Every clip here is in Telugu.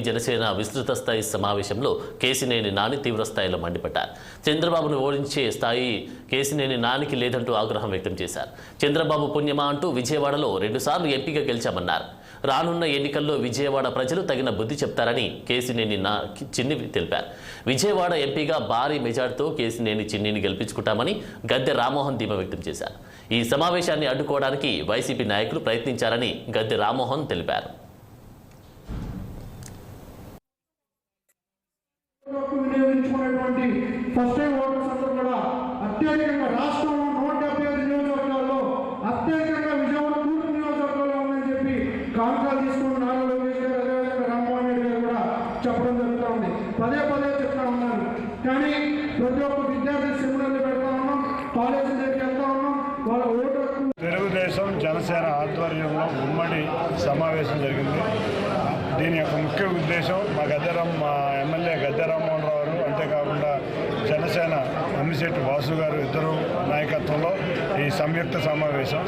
జనసేన విస్తృత స్థాయి సమావేశంలో కేసినేని నాని తీవ్రస్థాయిలో మండిపడ్డారు. చంద్రబాబును ఓడించే స్థాయి కేసినేని నానికి లేదంటూ ఆగ్రహం వ్యక్తం చేశారు. చంద్రబాబు పుణ్యమా అంటూ విజయవాడలో రెండుసార్లు ఎంపీగా గెలిచామన్నారు. రానున్న ఎన్నికల్లో విజయవాడ ప్రజలు తగిన బుద్ధి చెప్తారని కేసినేని నా చిన్ని తెలిపారు. విజయవాడ ఎంపీగా భారీ మెజార్టీతో కేసినేని చిన్నిని గెలిపించుకుంటామని గద్దె రామ్మోహన్ ధీమా వ్యక్తం చేశారు. ఈ సమావేశాన్ని అడ్డుకోవడానికి వైసీపీ నాయకులు ప్రయత్నించారని గద్దె రామ్మోహన్ తెలిపారు. హక్కు వినియోగించుకునేటువంటి ఫస్ట్ టైం ఓటర్స్ అందరూ కూడా అత్యధికంగా రాష్ట్రంలో నూట డెబ్బై ఐదు నియోజకవర్గాల్లో అత్యధికంగా విజయవాడ తూర్పు నియోజకవర్గంలో ఉందని చెప్పి కాంకాలు తీసుకుని నారా లోకేష్ గారు అదేవిధంగా రామ్మోహన్ రెడ్డి గారు కూడా చెప్పడం జరుగుతూ ఉంది. పదే పదే చెప్తా ఉన్నారు. కానీ ప్రతి ఒక్క విద్యార్థి సెమినార్లు పెడతా ఉన్నాం కాలేజీ దగ్గరికి వెళ్తా ఉన్నాం వాళ్ళ ఓటు తెలుగుదేశం జనసేన ఆధ్వర్యంలో ఉమ్మడి సమావేశం జరిగింది. దీని యొక్క ముఖ్య ఉద్దేశం మా గద్దెరామ్ మా ఎమ్మెల్యే గద్దె రామ్మోహన్ రావు గారు అంతేకాకుండా జనసేన అమ్మిశెట్టి వాసు గారు ఇద్దరు నాయకత్వంలో ఈ సంయుక్త సమావేశం.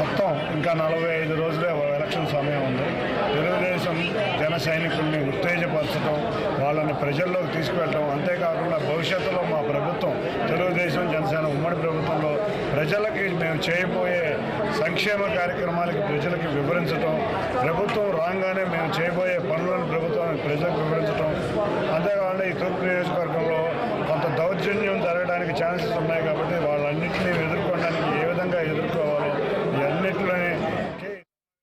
మొత్తం ఇంకా నలభై ఐదు రోజులే ఎలక్షన్ సమయం ఉంది. తెలుగుదేశం జన సైనికుల్ని ఉత్తేజపరచడం వాళ్ళని ప్రజల్లోకి తీసుకువెళ్ళడం అంతేకాకుండా భవిష్యత్తులో మా ప్రభుత్వం తెలుగుదేశం జనసేన ఉమ్మడి ప్రభుత్వంలో ప్రజలకి మేము చేయబోయే సంక్షేమ కార్యక్రమాలకి ప్రజలకు వివరించడం ప్రభుత్వం రాగానే మేము చేయబోయే పనులను ప్రభుత్వానికి ప్రజలకు వివరించడం అంతేకాకుండా ఈ తూర్పు నియోజకవర్గంలో కొంత దౌర్జన్యం జరగడానికి ఛాన్సెస్ ఉన్నాయి కాబట్టి వాళ్ళన్నింటినీ ఎదుర్కోవడానికి ఏ విధంగా ఎదుర్కోవాలో ఈ అన్నింటిలో